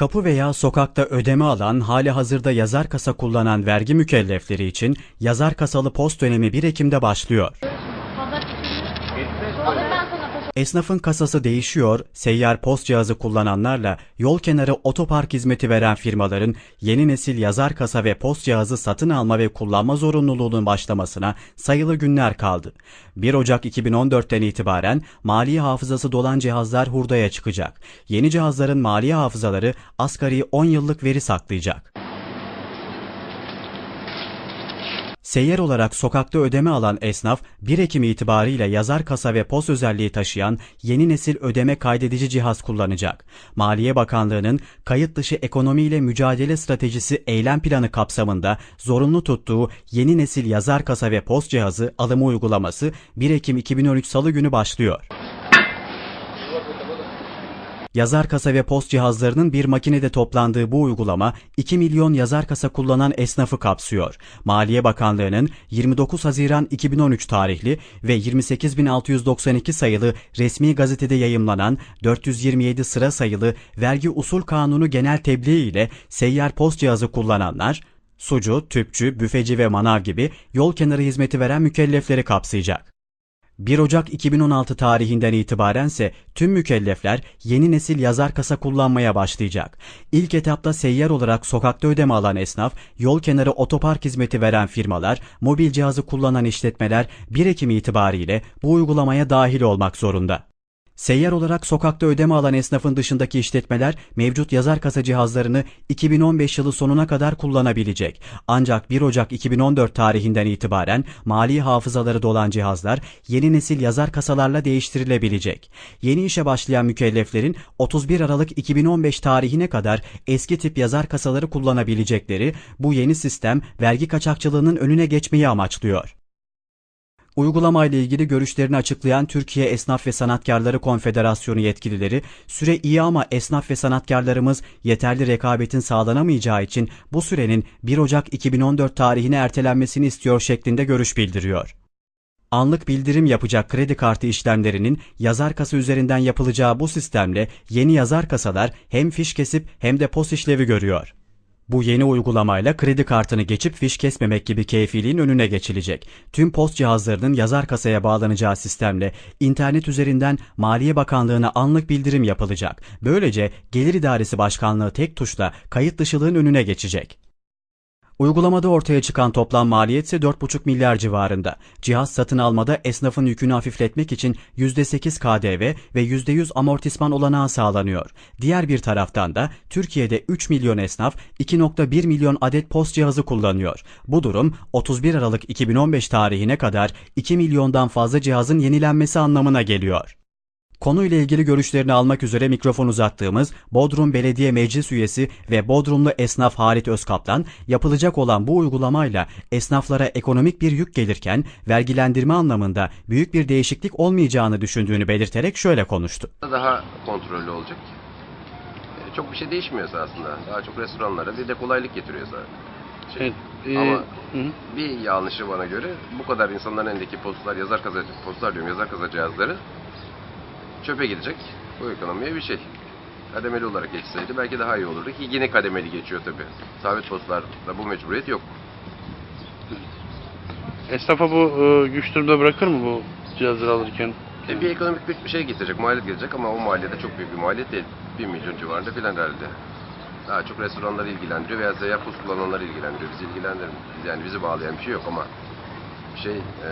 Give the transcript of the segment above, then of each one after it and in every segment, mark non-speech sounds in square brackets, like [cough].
Kapı veya sokakta ödeme alan, hali hazırda yazar kasa kullanan vergi mükellefleri için yazar kasalı post dönemi 1 Ekim'de başlıyor. Esnafın kasası değişiyor, seyyar post cihazı kullananlarla yol kenarı otopark hizmeti veren firmaların yeni nesil yazar kasa ve post cihazı satın alma ve kullanma zorunluluğunun başlamasına sayılı günler kaldı. 1 Ocak 2014'ten itibaren mali hafızası dolan cihazlar hurdaya çıkacak. Yeni cihazların mali hafızaları asgari 10 yıllık veri saklayacak. Seyyar olarak sokakta ödeme alan esnaf 1 Ekim itibarıyla yazar kasa ve pos özelliği taşıyan yeni nesil ödeme kaydedici cihaz kullanacak. Maliye Bakanlığı'nın kayıt dışı ekonomiyle mücadele stratejisi eylem planı kapsamında zorunlu tuttuğu yeni nesil yazar kasa ve pos cihazı alımı uygulaması 1 Ekim 2013 Salı günü başlıyor. Yazar kasa ve post cihazlarının bir makinede toplandığı bu uygulama 2 milyon yazar kasa kullanan esnafı kapsıyor. Maliye Bakanlığı'nın 29 Haziran 2013 tarihli ve 28692 sayılı resmi gazetede yayımlanan 427 sıra sayılı Vergi Usul Kanunu genel tebliği ile seyyar post cihazı kullananlar sucu, tüpçü, büfeci ve manav gibi yol kenarı hizmeti veren mükellefleri kapsayacak. 1 Ocak 2016 tarihinden itibarense tüm mükellefler yeni nesil yazar kasa kullanmaya başlayacak. İlk etapta seyyar olarak sokakta ödeme alan esnaf, yol kenarı otopark hizmeti veren firmalar, mobil cihazı kullanan işletmeler 1 Ekim itibariyle bu uygulamaya dahil olmak zorunda. Seyyar olarak sokakta ödeme alan esnafın dışındaki işletmeler mevcut yazar kasa cihazlarını 2015 yılı sonuna kadar kullanabilecek. Ancak 1 Ocak 2014 tarihinden itibaren mali hafızaları dolan cihazlar yeni nesil yazar kasalarla değiştirilebilecek. Yeni işe başlayan mükelleflerin 31 Aralık 2015 tarihine kadar eski tip yazar kasaları kullanabilecekleri bu yeni sistem vergi kaçakçılığının önüne geçmeyi amaçlıyor. Uygulama ile ilgili görüşlerini açıklayan Türkiye Esnaf ve Sanatkarları Konfederasyonu yetkilileri, süre iyi ama esnaf ve sanatkarlarımız yeterli rekabetin sağlanamayacağı için bu sürenin 1 Ocak 2014 tarihine ertelenmesini istiyor şeklinde görüş bildiriyor. Anlık bildirim yapacak kredi kartı işlemlerinin yazar kasa üzerinden yapılacağı bu sistemle yeni yazar kasalar hem fiş kesip hem de pos işlevi görüyor. Bu yeni uygulamayla kredi kartını geçip fiş kesmemek gibi keyfiliğin önüne geçilecek. Tüm post cihazlarının yazar kasaya bağlanacağı sistemle internet üzerinden Maliye Bakanlığı'na anlık bildirim yapılacak. Böylece Gelir İdaresi Başkanlığı tek tuşla kayıt dışılığın önüne geçecek. Uygulamada ortaya çıkan toplam maliyet ise 4,5 milyar civarında. Cihaz satın almada esnafın yükünü hafifletmek için %8 KDV ve %100 amortisman olanağı sağlanıyor. Diğer bir taraftan da Türkiye'de 3 milyon esnaf 2,1 milyon adet post cihazı kullanıyor. Bu durum 31 Aralık 2015 tarihine kadar 2 milyondan fazla cihazın yenilenmesi anlamına geliyor. Konuyla ilgili görüşlerini almak üzere mikrofon uzattığımız Bodrum Belediye Meclis Üyesi ve Bodrumlu esnaf Halit Özkaplan, yapılacak olan bu uygulamayla esnaflara ekonomik bir yük gelirken vergilendirme anlamında büyük bir değişiklik olmayacağını düşündüğünü belirterek şöyle konuştu. daha kontrollü olacak. E, Çok bir şey değişmiyor aslında. Daha çok restoranlara bir de kolaylık getiriyor zaten. Şey, Evet, e, Ama hı bir yanlışı bana göre bu kadar insanların elindeki postlar, yazar kasa, postlar diyorum, yazar kasa cihazları çöpe gidecek. Bu ekonomiye bir şey. Kademeli olarak geçseydi belki daha iyi olurdu ki yine kademeli geçiyor tabii. Sabit postlarda bu mecburiyet yok. Esnafa bu e, güç durumda bırakır mı bu cihazları alırken? E, bir ekonomik bir bir şey getirecek, maliyet gelecek ama o maliyet de çok büyük bir maliyet değil. 1 milyon civarında filan herhalde. Daha çok restoranları ilgilendiriyor veya seyyar post kullananları ilgilendiriyor. Bizi ilgilendirmiyor. Yani bizi bağlayan bir şey yok ama şey e,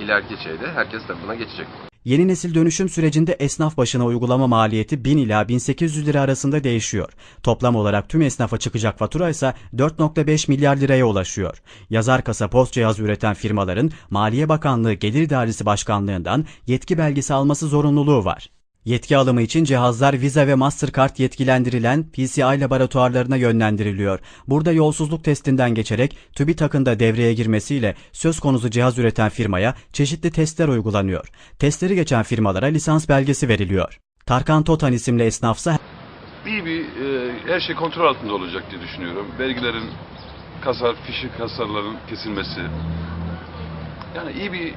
ileriki şeyde herkes tabii buna geçecek. Yeni nesil dönüşüm sürecinde esnaf başına uygulama maliyeti 1000 ila 1800 lira arasında değişiyor. Toplam olarak tüm esnafa çıkacak fatura ise 4.5 milyar liraya ulaşıyor. Yazar kasa post cihazı üreten firmaların Maliye Bakanlığı Gelir İdaresi Başkanlığından yetki belgesi alması zorunluluğu var. Yetki alımı için cihazlar Visa ve Mastercard yetkilendirilen PCI laboratuvarlarına yönlendiriliyor. Burada yolsuzluk testinden geçerek TÜBİTAK'ın da devreye girmesiyle söz konusu cihaz üreten firmaya çeşitli testler uygulanıyor. Testleri geçen firmalara lisans belgesi veriliyor. Tarkan Totan isimli esnafsa iyi bir e, her şey kontrol altında olacak diye düşünüyorum. Vergilerin kasar, fişi kasarların kesilmesi. Yani iyi bir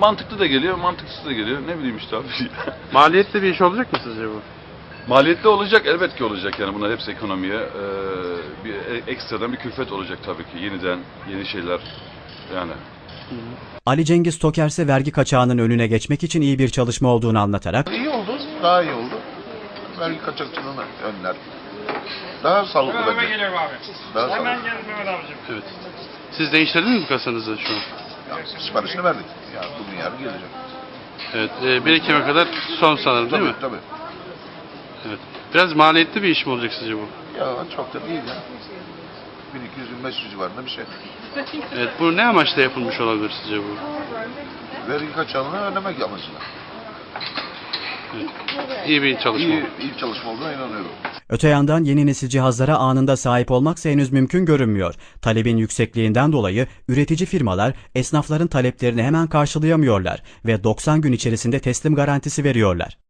mantıklı da geliyor, mantıksız da geliyor. Ne bileyim işte abi. [laughs] Maliyetli bir iş olacak mı sizce bu? Maliyetli olacak, elbet ki olacak yani bunlar hepsi ekonomiye. e, bir e- ekstradan bir külfet olacak tabii ki. Yeniden, yeni şeyler yani. Ali Cengiz Toker ise vergi kaçağının önüne geçmek için iyi bir çalışma olduğunu anlatarak İyi oldu, daha iyi oldu. Vergi kaçakçılığını önler. Daha sağlıklı Hemen bence. geliyorum abi. Daha Hemen sağlıklı. gelin Mehmet abicim. Evet. Siz değiştirdiniz mi kasanızı şu an? Siparişini verdik. Yani bugün yarın gelecek. Evet. E, 1 Ekim'e kadar son sanırım değil Tabii mi? tabii. Evet. Biraz maliyetli bir iş mi olacak sizce bu? Ya çok da değil ya. 1200-1500 civarında bir şey. Evet. Bu ne amaçla yapılmış olabilir sizce bu? Vergi kaçağını önlemek amacıyla. İyi bir çalışma. İyi, iyi bir çalışma olduğuna inanıyorum. Öte yandan yeni nesil cihazlara anında sahip olmaksa henüz mümkün görünmüyor. Talebin yüksekliğinden dolayı üretici firmalar esnafların taleplerini hemen karşılayamıyorlar ve 90 gün içerisinde teslim garantisi veriyorlar.